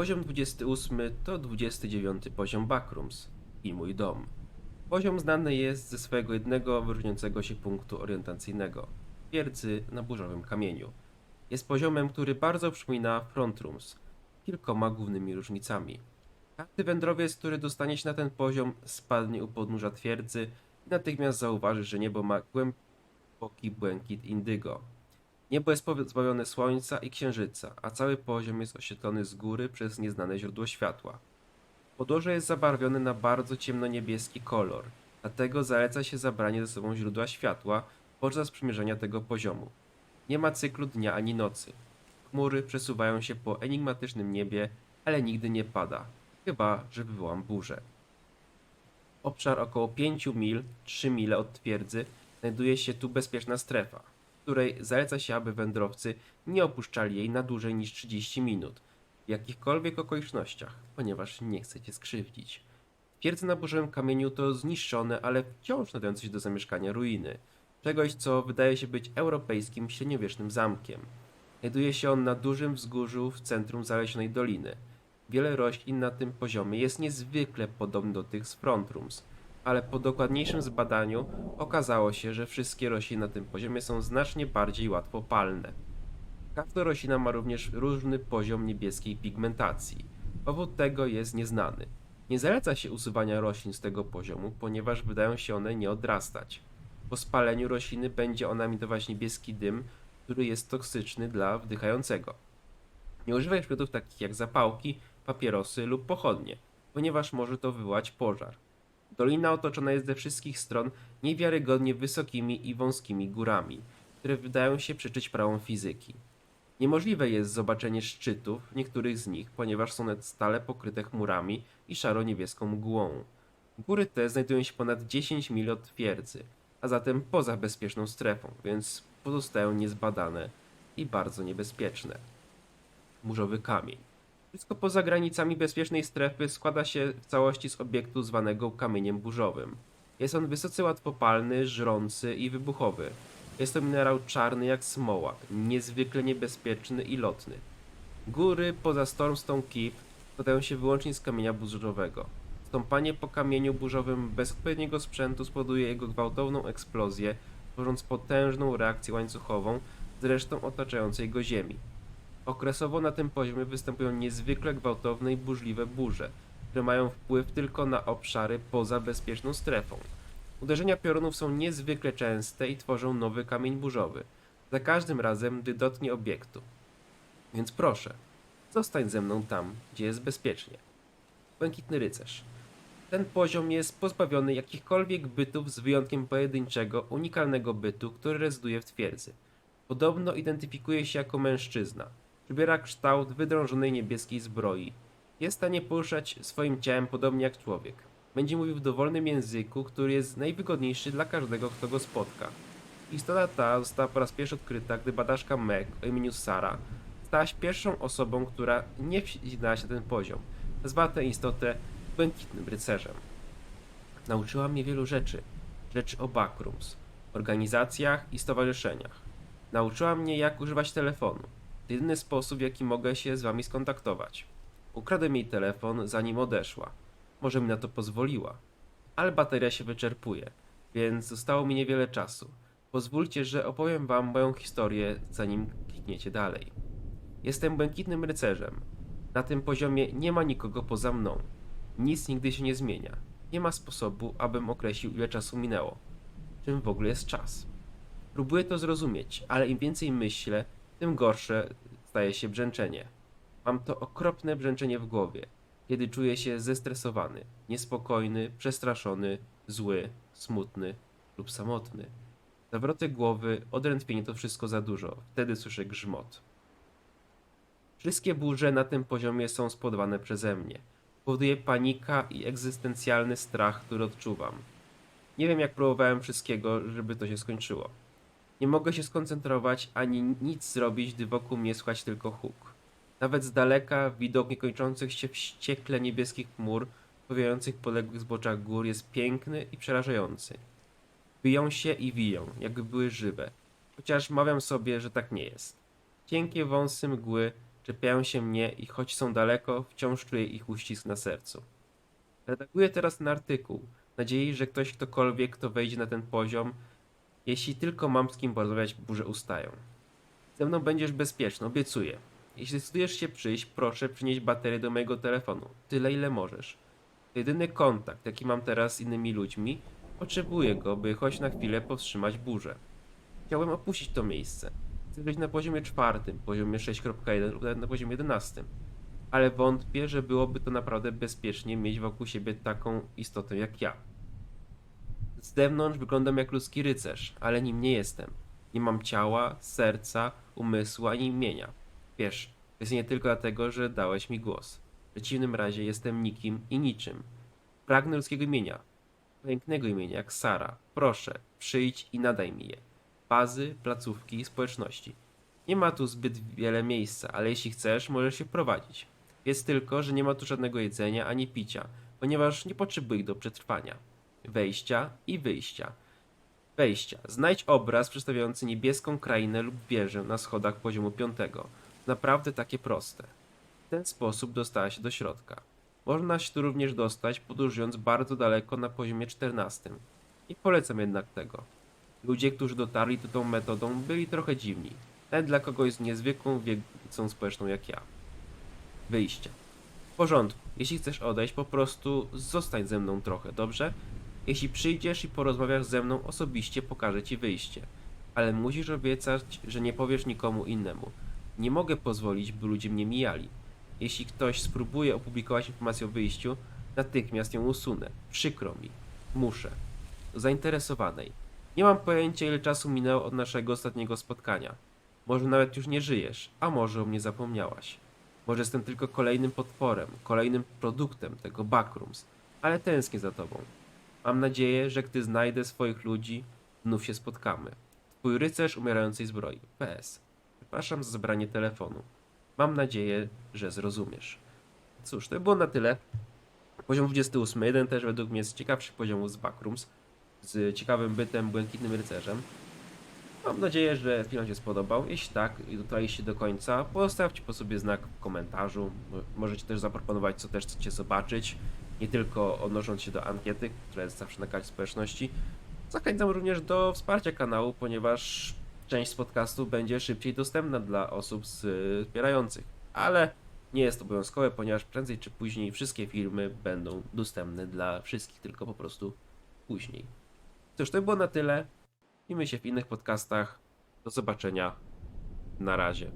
Poziom 28 to 29 poziom Backrooms i mój dom. Poziom znany jest ze swojego jednego wyróżniającego się punktu orientacyjnego twierdzy na burzowym kamieniu. Jest poziomem, który bardzo przypomina Frontrooms, kilkoma głównymi różnicami. Każdy wędrowiec, który dostanie się na ten poziom, spadnie u podnóża twierdzy i natychmiast zauważy, że niebo ma głęboki błękit indygo. Niebo jest pozbawione słońca i księżyca, a cały poziom jest oświetlony z góry przez nieznane źródło światła. Podłoże jest zabarwione na bardzo ciemno-niebieski kolor, dlatego zaleca się zabranie ze sobą źródła światła podczas przymierzenia tego poziomu. Nie ma cyklu dnia ani nocy. Chmury przesuwają się po enigmatycznym niebie, ale nigdy nie pada, chyba że wywołam burzę. Obszar około 5 mil, 3 mile od twierdzy, znajduje się tu bezpieczna strefa, której zaleca się, aby wędrowcy nie opuszczali jej na dłużej niż 30 minut, w jakichkolwiek okolicznościach, ponieważ nie chcecie skrzywdzić. Twierdza na burzowym kamieniu to zniszczone, ale wciąż nadające się do zamieszkania ruiny, czegoś co wydaje się być europejskim średniowiecznym zamkiem. Znajduje się on na dużym wzgórzu w centrum zalesionej doliny. Wiele roślin na tym poziomie jest niezwykle podobnych do tych z Frontrooms, ale po dokładniejszym zbadaniu okazało się, że wszystkie rośliny na tym poziomie są znacznie bardziej łatwopalne. Każda roślina ma również różny poziom niebieskiej pigmentacji. Powód tego jest nieznany. Nie zaleca się usuwania roślin z tego poziomu, ponieważ wydają się one nie odrastać. Po spaleniu rośliny będzie ona emitować niebieski dym, który jest toksyczny dla wdychającego. Nie używaj przedmiotów takich jak zapałki, papierosy lub pochodnie, ponieważ może to wywołać pożar. Dolina otoczona jest ze wszystkich stron niewiarygodnie wysokimi i wąskimi górami, które wydają się przeczyć prawom fizyki. Niemożliwe jest zobaczenie szczytów niektórych z nich, ponieważ są stale pokryte chmurami i szaro-niebieską mgłą. Góry te znajdują się ponad 10 mil od twierdzy, a zatem poza bezpieczną strefą, więc pozostają niezbadane i bardzo niebezpieczne. Burzowy kamień. Wszystko poza granicami bezpiecznej strefy składa się w całości z obiektu zwanego kamieniem burzowym. Jest on wysoce łatwopalny, żrący i wybuchowy. Jest to minerał czarny jak smoła, niezwykle niebezpieczny i lotny. Góry poza Stormstone Keep składają się wyłącznie z kamienia burzowego. Stąpanie po kamieniu burzowym bez odpowiedniego sprzętu spowoduje jego gwałtowną eksplozję, tworząc potężną reakcję łańcuchową z resztą otaczającej go ziemi. Okresowo na tym poziomie występują niezwykle gwałtowne i burzliwe burze, które mają wpływ tylko na obszary poza bezpieczną strefą. Uderzenia piorunów są niezwykle częste i tworzą nowy kamień burzowy, za każdym razem, gdy dotknie obiektu. Więc proszę, zostań ze mną tam, gdzie jest bezpiecznie. Błękitny rycerz. Ten poziom jest pozbawiony jakichkolwiek bytów z wyjątkiem pojedynczego, unikalnego bytu, który rezyduje w twierdzy. Podobno identyfikuje się jako mężczyzna. Przybiera kształt wydrążonej niebieskiej zbroi. Jest w stanie poruszać swoim ciałem podobnie jak człowiek. Będzie mówił w dowolnym języku, który jest najwygodniejszy dla każdego, kto go spotka. Istota ta została po raz pierwszy odkryta, gdy badaczka Meg o imieniu Sara stała się pierwszą osobą, która nie wsinęła się na ten poziom. Nazwała tę istotę błękitnym rycerzem. Nauczyła mnie wielu rzeczy. Rzeczy o backrooms, organizacjach i stowarzyszeniach. Nauczyła mnie, jak używać telefonu. Jedyny sposób, w jaki mogę się z wami skontaktować. Ukradłem jej telefon, zanim odeszła. Może mi na to pozwoliła. Ale bateria się wyczerpuje, więc zostało mi niewiele czasu. Pozwólcie, że opowiem wam moją historię, zanim klikniecie dalej. Jestem błękitnym rycerzem. Na tym poziomie nie ma nikogo poza mną. Nic nigdy się nie zmienia. Nie ma sposobu, abym określił, ile czasu minęło. Czym w ogóle jest czas? Próbuję to zrozumieć, ale im więcej myślę, tym gorsze staje się brzęczenie. Mam to okropne brzęczenie w głowie, kiedy czuję się zestresowany, niespokojny, przestraszony, zły, smutny lub samotny. Zawroty głowy, odrętwienie to wszystko za dużo. Wtedy słyszę grzmot. Wszystkie burze na tym poziomie są spowodowane przeze mnie. Powoduje panika i egzystencjalny strach, który odczuwam. Nie wiem, jak próbowałem wszystkiego, żeby to się skończyło. Nie mogę się skoncentrować ani nic zrobić, gdy wokół mnie słychać tylko huk. Nawet z daleka widok niekończących się wściekle niebieskich chmur, powiających poległych zboczach gór jest piękny i przerażający. Wiją się i wiją, jakby były żywe, chociaż mawiam sobie, że tak nie jest. Cienkie wąsy mgły czepiają się mnie i choć są daleko, wciąż czuję ich uścisk na sercu. Redaguję teraz ten artykuł, nadziei, że ktoś ktokolwiek, kto wejdzie na ten poziom, jeśli tylko mam z kim porozmawiać, burze ustają. Ze mną będziesz bezpieczny, obiecuję. Jeśli zdecydujesz się przyjść, proszę przynieść baterię do mojego telefonu. Tyle, ile możesz. Jedyny kontakt, jaki mam teraz z innymi ludźmi. Potrzebuję go, by choć na chwilę powstrzymać burzę. Chciałem opuścić to miejsce. Chcę być na poziomie czwartym, poziomie 6.1 lub nawet na poziomie 11. Ale wątpię, że byłoby to naprawdę bezpiecznie mieć wokół siebie taką istotę jak ja. Z zewnątrz wyglądam jak ludzki rycerz, ale nim nie jestem. Nie mam ciała, serca, umysłu ani imienia. Wiesz, to jest nie tylko dlatego, że dałeś mi głos. W przeciwnym razie jestem nikim i niczym. Pragnę ludzkiego imienia. Pięknego imienia, jak Sara. Proszę, przyjdź i nadaj mi je. Bazy, placówki, społeczności. Nie ma tu zbyt wiele miejsca, ale jeśli chcesz, możesz się wprowadzić. Jest tylko, że nie ma tu żadnego jedzenia ani picia, ponieważ nie potrzebuję ich do przetrwania. Wejścia i wyjścia. Wejścia. Znajdź obraz przedstawiający niebieską krainę lub wieżę na schodach poziomu 5. Naprawdę takie proste. W ten sposób dostała się do środka. Można się tu również dostać podróżując bardzo daleko na poziomie 14. Nie polecam jednak tego. Ludzie, którzy dotarli tu tą metodą, byli trochę dziwni. Nawet dla kogoś z niezwykłą wiedzą społeczną jak ja. Wyjście. W porządku. Jeśli chcesz odejść, po prostu zostań ze mną trochę, dobrze? Jeśli przyjdziesz i porozmawiasz ze mną, osobiście pokażę ci wyjście. Ale musisz obiecać, że nie powiesz nikomu innemu. Nie mogę pozwolić, by ludzie mnie mijali. Jeśli ktoś spróbuje opublikować informację o wyjściu, natychmiast ją usunę. Przykro mi. Muszę. Zainteresowanej. Nie mam pojęcia, ile czasu minęło od naszego ostatniego spotkania. Może nawet już nie żyjesz, a może o mnie zapomniałaś. Może jestem tylko kolejnym potworem, kolejnym produktem tego backrooms, ale tęsknię za tobą. Mam nadzieję, że gdy znajdę swoich ludzi, znów się spotkamy. Twój rycerz umierającej zbroi. PS. Przepraszam za zabranie telefonu. Mam nadzieję, że zrozumiesz. Cóż, to było na tyle. Poziom 28. Jeden też według mnie z ciekawszych poziomów z Backrooms. Z ciekawym bytem, błękitnym rycerzem. Mam nadzieję, że film się spodobał. Jeśli tak i dotrwaliście do końca, pozostawcie po sobie znak w komentarzu. Mo- Możecie też zaproponować, co też chcecie zobaczyć. Nie tylko odnosząc się do ankiety, która jest zawsze na karcie społeczności. Zachęcam również do wsparcia kanału, ponieważ część z podcastu będzie szybciej dostępna dla osób wspierających. Ale nie jest obowiązkowe, ponieważ prędzej czy później wszystkie filmy będą dostępne dla wszystkich, tylko po prostu później. Cóż, to było na tyle. Widzimy się w innych podcastach. Do zobaczenia. Na razie.